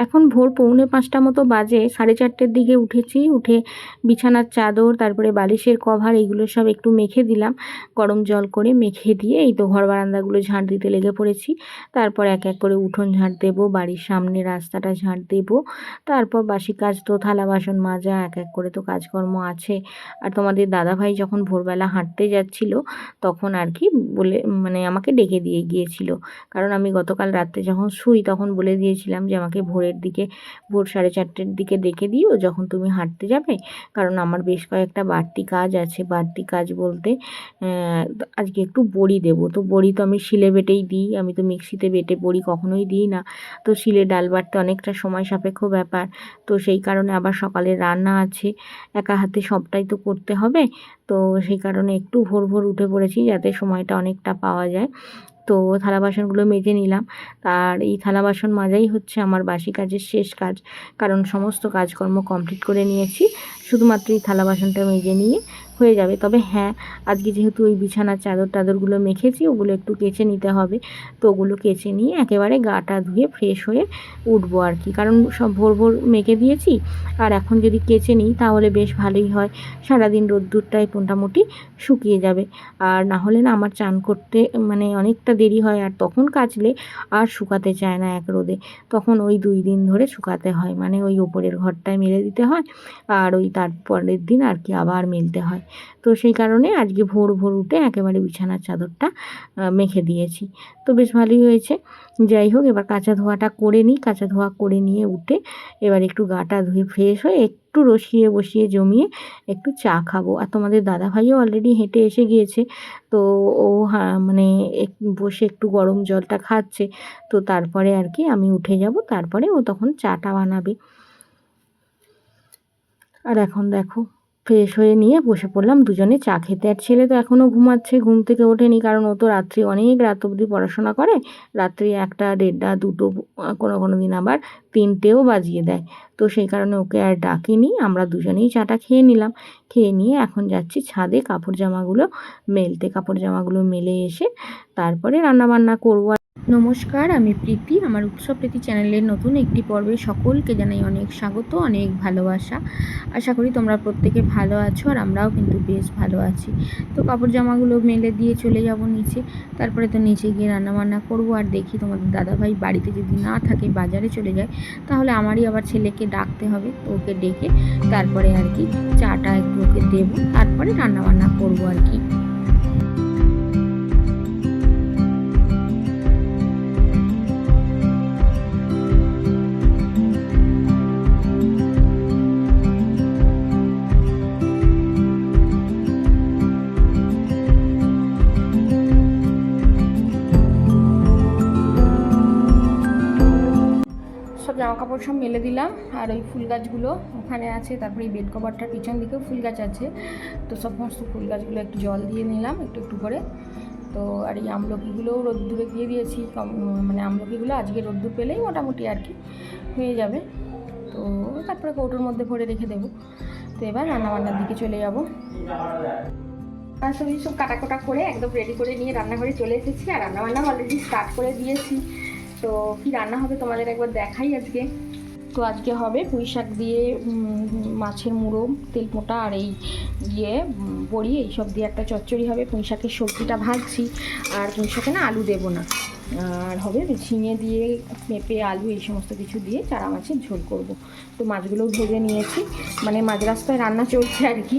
এখন ভোর পৌনে পাঁচটা মতো বাজে, সাড়ে চারটের দিকে উঠেছি, উঠে বিছানার চাদর, তারপরে বালিশের কভার, এইগুলো সব একটু মেখে দিলাম। গরম জল করে মেখে দিয়ে এই তো ঘর বারান্দাগুলো ঝাঁট দিতে লেগে পড়েছি। তারপর এক এক করে উঠোন ঝাঁট দেবো, বাড়ির সামনে রাস্তাটা ঝাঁট দেবো। তারপর বাসি কাজ তো থালা বাসন মাজা, এক এক করে তো কাজকর্ম আছে। আর তোমাদের দাদাভাই যখন ভোরবেলা হাঁটতে যাচ্ছিল, তখন আর কি বলে মানে আমাকে ডেকে দিয়ে গিয়েছিল। কারণ আমি গতকাল রাত্রে যখন শুই, তখন বলে দিয়েছিলাম যে আমাকে ভোরের দিকে, ভোর সাড়ে চারটের দিকে ডেকে দিও যখন তুমি হাঁটতে যাবে। কারণ আমার বেশ কয়েকটা বাড়তি কাজ আছে। বাড়তি কাজ বলতে আজকে একটু বড়ি দেবো। তো বড়ি তো আমি শিলে বেটেই দিই। আমি তো মিক্সিতে বেটে বড়ি কখনোই দিই না। তো শিলে ডাল বাটতে অনেকটা সময় সাপেক্ষ ব্যাপার। তো সেই কারণে আবার সকালে রান্না আছে। একা হাতে সবটাই তো করতে হবে। তো সেই কারণে একটু ভোর ভোর উঠে পড়েছি যাতে সময়টা অনেকটা পাওয়া যায়। তো থালা বাসনগুলো মেজে নিলাম। আর এই থালা বাসন মাজাই হচ্ছে আমার বাসি কাজের শেষ কাজ। কারণ সমস্ত কাজকর্ম কমপ্লিট করে নিয়েছি। শুধুমাত্র এই থালা বাসনটা মেজে নিয়ে হয়ে যাবে। তবে হ্যাঁ আজকে যেহেতু ওই বিছানার চাদর টাদরগুলো মেখেছি, ওগুলো একটু কেচে নিতে হবে। তো ওগুলো কেচে নিয়ে একেবারে গাটা ধুয়ে ফ্রেশ হয়ে উঠবো আর কি। কারণ সব ভোর ভোর মেখে দিয়েছি, আর এখন যদি কেচে নিই তাহলে বেশ ভালোই হয়। সারাদিন রোদ্দুরটাই মোটামুটি শুকিয়ে যাবে। আর না হলে না আমার চান করতে মানে অনেকটা দেরি হয়, আর তখন কাচলে আর শুকাতে চায় না এক রোদে। তখন ওই দুই দিন ধরে শুকাতে হয়। মানে ওই ওপরের ঘরটায় মেলে দিতে হয়, আর ওই তারপরের দিন আর কি আবার মেলতে হয়। তো সেই কারণে আজকে ভোর ভোর উঠে একেবারে বিছানার চাদরটা মেখে দিয়েছি। তো বেশ ভালোই হয়েছে। যাই হোক, এবার কাঁচা ধোয়াটা করে নিই। কাঁচা ধোয়া করে নিয়ে উঠে এবার একটু গাটা ধুয়ে ফ্রেশ হয়ে একটু রসিয়ে বসিয়ে জমিয়ে একটু চা খাব। আর তোমাদের দাদা ভাইও অলরেডি হেঁটে এসে গিয়েছে। তো ও মানে বসে একটু গরম জলটা খাচ্ছে। তো তারপরে আর কি আমি উঠে যাব। তারপরে ও তখন চাটা বানাবে। আর এখন দেখো ফ্রেশ হয়ে নিয়ে বসে পড়লাম দুজনে চা খেতে। আর ছেলে তো এখনও ঘুমাচ্ছে, ঘুম থেকে ওঠেনি কারণ ও তো রাত্রি অনেক রাত অবধি পড়াশোনা করে। রাত্রি একটা, দেড়টা, দুটো, কোনো কোনো দিন আবার তিনটেও বাজিয়ে দেয়। তো সেই কারণে ওকে আর ডাকিনি। আমরা দুজনেই চাটা খেয়ে নিলাম। খেয়ে নিয়ে এখন যাচ্ছি ছাদে কাপড় জামাগুলো মেলতে। কাপড় জামাগুলো মেলে এসে তারপরে রান্নাবান্না করব। নমস্কার, আমি প্রীতি। আমার উৎসব প্রীতি চ্যানেলের নতুন একটি পর্বে সকলকে জানাই অনেক স্বাগত, অনেক ভালোবাসা। আশা করি তোমরা প্রত্যেকে ভালো আছো আর আমরাও কিন্তু বেশ ভালো আছি। তো কাপড় জামাগুলো মেলে দিয়ে চলে যাব নিচে। তারপরে তো নিচে গিয়ে রান্নাবান্না করব। আর দেখি তোমাদের দাদাভাই বাড়িতে যদি না থাকে বাজারে চলে যায় তাহলে আমারই আবার ছেলেকে ডাকতে হবে ওকে ডেকে তারপরে আর কি চাটা একটু ওকে দেবো, তারপরে রান্নাবান্না করব আর কি। জামা কাপড় সব মেলে দিলাম, আর ওই ফুল গাছগুলো ওখানে আছে, তারপরে এই বেড কভারটার পিছন দিকেও ফুল গাছ আছে। তো সব সমস্ত ফুল গাছগুলো একটু জল দিয়ে নিলাম, একটু একটু করে। তো আর এই আমলকিগুলোও রোদ্দুরে দিয়ে দিয়েছি মানে আমলকিগুলো আজকে রোদ্দুর পেলেই মোটামুটি আর কি হয়ে যাবে। তো তারপরে কৌটোর মধ্যে ভরে রেখে দেবো। তো এবার রান্নাবান্নার দিকে চলে যাব। সবই সব কাটাকোটা করে একদম রেডি করে নিয়ে রান্নাঘরে চলে এসেছি, আর রান্নাবান্না অলরেডি স্টার্ট করে দিয়েছি। তো কি রান্না হবে তোমাদের একবার দেখাই আজকে। তো আজকে হবে পুঁই শাক দিয়ে মাছের মুড়ো, তেলমোটা আর এই ইয়ে বড়ি, এইসব দিয়ে একটা চচ্চড়ি হবে। পুঁই শাকের সবজিটা ভাজছি। আর পুঁই শাকে না আলু দেবো না। আর হবে ঝিঙে দিয়ে পেঁপে আলু, এই সমস্ত কিছু দিয়ে চারা মাছের ঝোল করব। তো মাছগুলোও ভেজে নিয়েছি। মানে মাঝ রাস্তায় রান্না চলছে আর কি।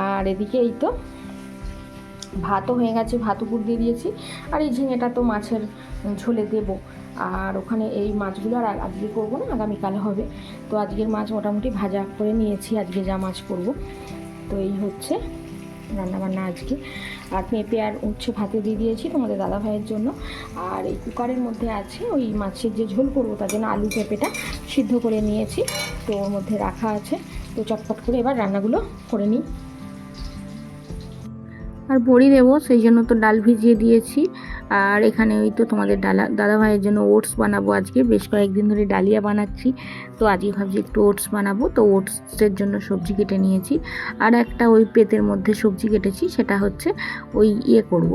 আর এদিকে এই তো ভাতও হয়ে গেছে ভাত উপর দিয়ে দিয়েছি। আর এই ঝিঙেটা তো মাছের ঝোলে দেব। আর ওখানে এই মাছগুলো আর আজকে করব না, আগামীকালে হবে। তো আজকের মাছ মোটামুটি ভাজা করে নিয়েছি, আজকে যা মাছ করব। তো এই হচ্ছে রান্নাবান্না আজকে। আর পেঁপে আর উচ্ছে ভাতে দিয়ে দিয়েছি তোমাদের দাদা ভাইয়ের জন্য। আর এই কুকারের মধ্যে আছে ওই মাছের যে ঝোল করব, তার জন্য আলু পেঁপেটা সিদ্ধ করে নিয়েছি। তো ওর মধ্যে রাখা আছে। তো চটপট করে এবার রান্নাগুলো করে নিই। আর বড়ি দেবো সেই জন্য তো ডাল ভিজিয়ে দিয়েছি। আর এখানে ওই তো তোমাদের ডালা দাদা ভাইয়ের জন্য ওটস বানাবো আজকে। বেশ কয়েকদিন ধরে ডালিয়া বানাচ্ছি, তো আজকে ভাবছি একটু ওটস বানাবো। তো ওটসের জন্য সবজি কেটে নিয়েছি। আর একটা ওই পেতের মধ্যে সবজি কেটেছি, সেটা হচ্ছে ওই ইয়ে করব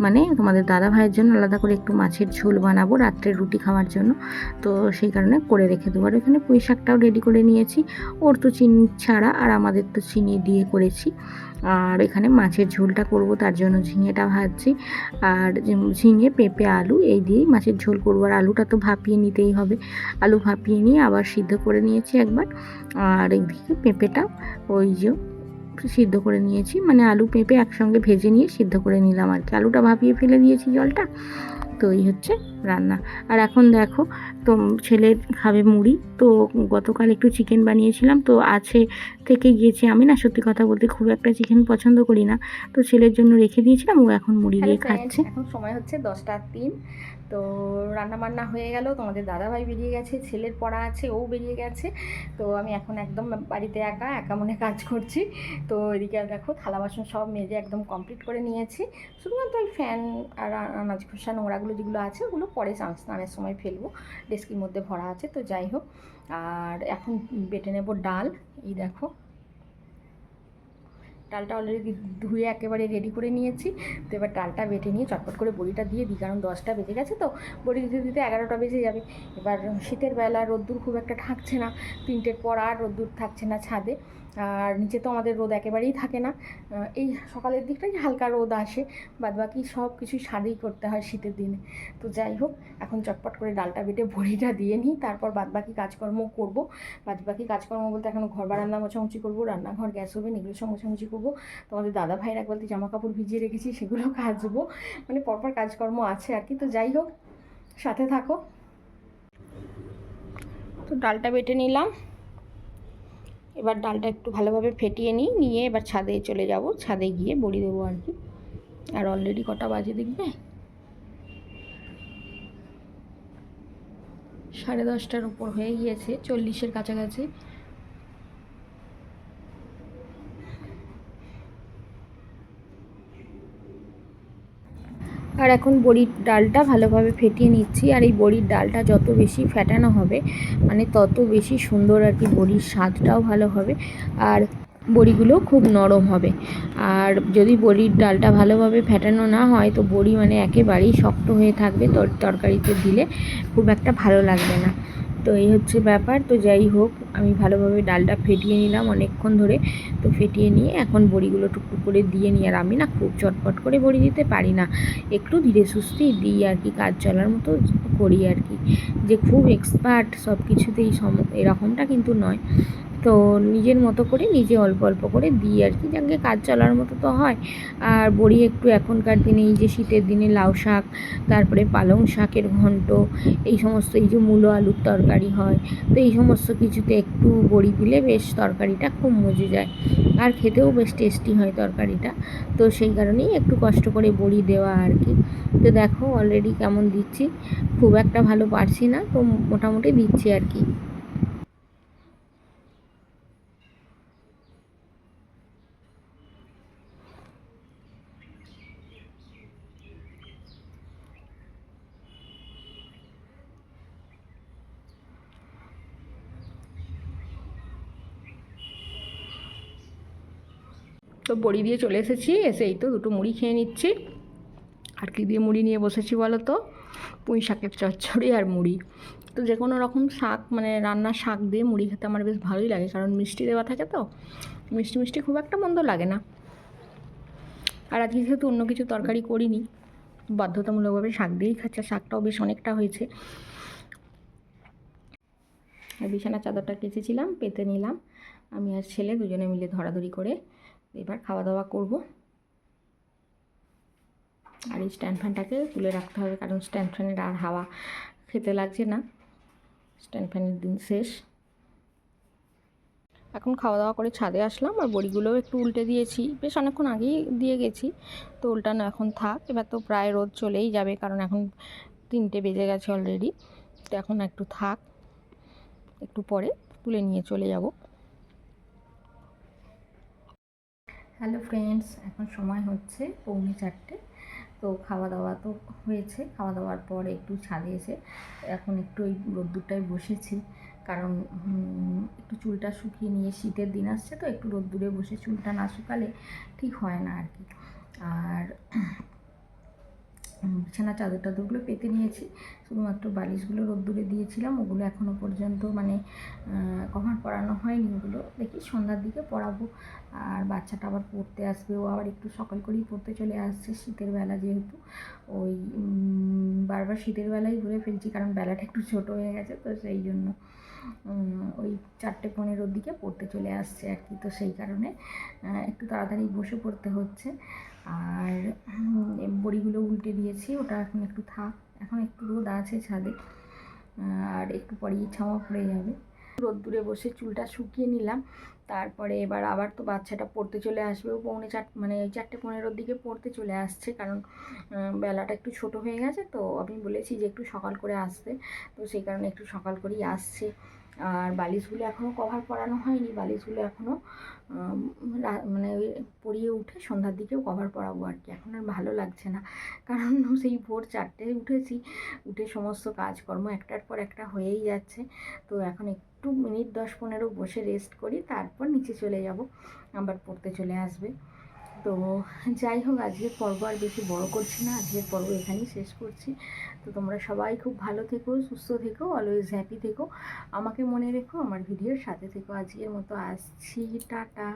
মানে তোমাদের দাদা ভাইয়ের জন্য আলাদা করে একটু মাছের ঝোল বানাবো রাত্রে রুটি খাওয়ার জন্য। তো সেই কারণে করে রেখে দেবো। আর এখানে পুঁই শাকটাও রেডি করে নিয়েছি। ওর তো চিনি ছাড়া আর আমাদের তো চিনি দিয়ে করেছি। আর এখানে মাছের ঝোলটা করব, তার জন্য ঝিঙেটা ভাজছি। আর ঝিঙে, পেঁপে, আলু এই দিয়েই মাছের ঝোল করব। আর আলুটা তো ভাপিয়ে নিতেই হবে। আলু ভাপিয়ে নিয়ে আবার সিদ্ধ করে নিয়েছি একবার। আর এইদিকে পেঁপেটা, ওই যে সিদ্ধ করে নিয়েছি। মানে আলু পেঁপে একসঙ্গে ভেজে নিয়ে সিদ্ধ করে নিলাম আর কি। আলুটা ভাপিয়ে ফেলে দিয়েছি জলটা। তো এই হচ্ছে রান্না। আর এখন দেখো তো ছেলে খাবে মুড়ি। তো গতকাল একটু চিকেন বানিয়েছিলাম তো আছে থেকে গিয়েছে আমি না সত্যি কথা বলতে খুব একটা চিকেন পছন্দ করি না। তো ছেলের জন্য রেখে দিয়েছিলাম ও এখন মুড়ি দিয়ে খাচ্ছে। এখন সময় হচ্ছে দশটা তিন। তো রান্না বান্না হয়ে গেল তোমাদের দাদাভাই বেরিয়ে গেছে ছেলের পড়া আছে ও বেরিয়ে গেছে। তো আমি এখন একদম বাড়িতে একা একা মনে কাজ করছি। তো এদিকে দেখো থালা বাসন সব মেজে একদম কমপ্লিট করে নিয়েছি। শুধুমাত্র ওই ফ্যান আর আনাজ খোসা নোংরাগুলো যেগুলো আছে ওগুলো পরে স্নান স্নানের সময় ফেলব। ডেস্কির মধ্যে ভরা আছে, তো যাই হোক। আর এখন বেটে নেব ডাল। এই দেখো। ডালটা অলরেডি ধুয়ে একেবারে রেডি করে নিয়েছি। তো এবার ডালটা বেটে নিয়ে চটপট করে বড়িটা দিয়ে দিই, কারণ দশটা বেজে গেছে তো। বড়ি দিতে দিতে এগারোটা বেজে যাবে। এবার শীতের বেলা রোদ্দুর খুব একটা থাকছে না। তিনটের পর আর রোদ্দুর থাকছে না ছাদে। আর নিচে তো আমাদের রোদ একেবারেই থাকে না। এই সকালের দিকটাই হালকা রোদ আসে বাদ বাকি সব কিছুই ছাদেই করতে হয় শীতের দিনে। তো যাই হোক, এখন চটপট করে ডালটা বেটে ভরিটা দিয়ে নিই, তারপর বাদ বাকি কাজকর্ম করব। বাদ বাকি কাজকর্ম বলতে এখন ঘর বারান্দা মোছামুছি করব, রান্নাঘর, গ্যাস ওভেন, এগুলো সব মোছামুছি করব। তোমাদের দাদা ভাইয়ের এক বালতি জামা কাপড় ভিজিয়ে রেখেছি, সেগুলো কাচবো। মানে পরপর কাজকর্ম আছে আর কি। তো যাই হোক, সাথে থাকো। তো ডালটা বেটে নিলাম। এবার ডালটা একটু ভালোভাবে ফেটিয়ে নিই, নিয়ে এবার ছাদে চলে যাব। ছাদে গিয়ে বড়ি দেবো আর কি। আর অলরেডি কটা বাজে দেখবে? সাড়ে দশটার উপর হয়ে গিয়েছে, চল্লিশের কাছাকাছি। আর এখন বড়ির ডালটা ভালোভাবে ফেটিয়ে নিচ্ছি। আর এই বড়ির ডালটা যত বেশি ফেটানো হবে মানে তত বেশি সুন্দর আর কি বড়ির স্বাদটাও ভালো হবে। আর বড়িগুলো খুব নরম হবে। আর যদি বড়ির ডালটা ভালোভাবে ফেটানো না হয়, তো বড়ি মানে একেবারেই শক্ত হয়ে থাকবে তর- তরকারিতে দিলে খুব একটা ভালো লাগবে না। তো এই হচ্ছে ব্যাপার। তো যাই হোক, আমি ভালোভাবে ডালটা ফেটিয়ে নিলাম অনেকক্ষণ ধরে। তো ফেটিয়ে নিয়ে এখন বড়িগুলো টুকটুক করে দিয়ে নিই। আর আমি না খুব চটপট করে বড়ি দিতে পারি না। একটু ধীরে সুস্থেই দিই আর কি, কাজ চলার মতো করি আর কি। যে খুব এক্সপার্ট সব কিছুতেই সম এরকমটা কিন্তু নয়। তো নিজের মতো করে নিজে অল্প অল্প করে দিই আর কি। যাকে কাজ চলার মতো তো হয়। আর বড়ি একটু এখনকার দিনে এই যে শীতের দিনে লাউ শাক, তারপরে পালং শাকের ঘন্ট, এই সমস্ত এই যে মূলো আলুর তরকারি হয়, তো এই সমস্ত কিছুতে একটু বড়ি দিলে বেশ তরকারিটা খুব মজে যায়। আর খেতেও বেশ টেস্টি হয় তরকারিটা। তো সেই কারণেই একটু কষ্ট করে বড়ি দেওয়া আর কি। তো দেখো অলরেডি কেমন দিচ্ছি। খুব একটা ভালো পারছি না, তো মোটামুটি দিচ্ছি আর কি। তো বড়ি দিয়ে চলে এসেছি, এসে এই তো দুটো মুড়ি খেয়ে নিচ্ছি। আর কি দিয়ে মুড়ি নিয়ে বসেছি বলো তো? পুঁই শাকের চচ্চড়ি আর মুড়ি। তো যে কোনো রকম শাক মানে রান্নার শাক দিয়ে মুড়ি খেতে আমার বেশ ভালোই লাগে, কারণ মিষ্টি দেওয়া থাকে তো। মিষ্টি মিষ্টি খুব একটা মন্দ লাগে না। আর আজকে যেহেতু অন্য কিছু তরকারি করিনি, বাধ্যতামূলকভাবে শাক দিয়েই খাচ্ছে শাকটাও বেশ অনেকটা হয়েছে। আর বিছানার চাদরটা কেচেছিলাম, পেতে নিলাম। আমি আর ছেলে দুজনে মিলে ধরাধরি করে এবার খাওয়া দাওয়া করব। আর এই স্ট্যান্ড ফ্যানটাকে তুলে রাখতে হবে, কারণ স্ট্যান্ড ফ্যানের আর হাওয়া খেতে লাগছে না। স্ট্যান্ড ফ্যানের দিন শেষ। এখন খাওয়া দাওয়া করে ছাদে আসলাম আর বড়িগুলোও একটু উল্টে দিয়েছি। বেশ অনেকক্ষণ আগেই দিয়ে গেছি, তো উল্টানো এখন থাক। এবার তো প্রায় রোদ চলেই যাবে, কারণ এখন তিনটে বেজে গেছে অলরেডি। তো এখন একটু থাক, একটু পরে তুলে নিয়ে চলে যাব। হ্যালো ফ্রেন্ডস এখন সময় হচ্ছে পৌনে চারটে। তো খাওয়া দাওয়া তো হয়েছে। খাওয়া দাওয়ার পর একটু ছাদে এসে এখন একটু ওই রোদ্দুরটায় বসেছি। কারণ একটু চুলটা শুকিয়ে নিয়ে শীতের দিন আসছে তো একটু রোদ্দুরে বসে চুলটা না শুকালে ঠিক হয় না আর কি। আর বিছানা চাদর টাদরগুলো পেতে নিয়েছি। শুধুমাত্র বালিশগুলো রোদ্দুরে দিয়েছিলাম, ওগুলো এখনও পর্যন্ত মানে কভার পরানো হয়নি ওগুলো। দেখি সন্ধ্যার দিকে পড়াবো আর বাচ্চাটা আবার পড়তে আসবে, ও আবার একটু সকাল করেই পড়তে চলে আসছে শীতের বেলা যেহেতু। ওই বারবার শীতের বেলায় ঘুরে ফেলছি, কারণ বেলাটা একটু ছোট হয়ে গেছে, তো সেই জন্য ওই চারটে পনেরোর দিকে পড়তে চলে আসছে আর কি। তো সেই কারণে একটু তাড়াতাড়ি বসে পড়তে হচ্ছে। আর বড়িগুলো উল্টে দিয়েছি, ওটা এখন একটু থাক, এখন একটু রোদ আছে ছাদে আর একটু পরেই ছাওয়া পড়ে যাবে। রোদ্দুরে বসে চুলটা শুকিয়ে নিলাম। তারপরে এবার আবার তো বাচ্চাটা পড়তে চলে আসবে। পৌনে চার মানে চারটে পনেরোর দিকে পড়তে চলে আসছে কারণ বেলাটা একটু ছোট হয়ে গেছে। তো আমি বলেছি যে একটু সকাল করে আসতে। তো সেই কারণে একটু সকাল করেই আসছে। আর বালিশগুলো এখনও কভার পরানো হয়নি। বালিশগুলো এখনও মানে পরিয়ে উঠে সন্ধ্যার দিকেও কভার পরাবো আর কি। এখন আর ভালো লাগছে না। কারণ সেই ভোর চারটেয় উঠেছি, উঠে সমস্ত কাজকর্ম একটার পর একটা হয়েই যাচ্ছে। তো এখন একটু মিনিট দশ পনেরো বসে রেস্ট করি, তারপর নিচে চলে যাব, আবার পড়তে চলে আসবে। তো যাই হোক, আজকের পর্ব আর বেশি বড় করছি না, আজকের পর্ব এখানেই শেষ করছি। তো তোমরা সবাই খুব ভালো থেকো, সুস্থ থেকো অলওয়েজ হ্যাপি থেকো। আমাকে মনে রেখো, আমার ভিডিওর সাথে থেকো। আজকের মতো আসছি, টাটা।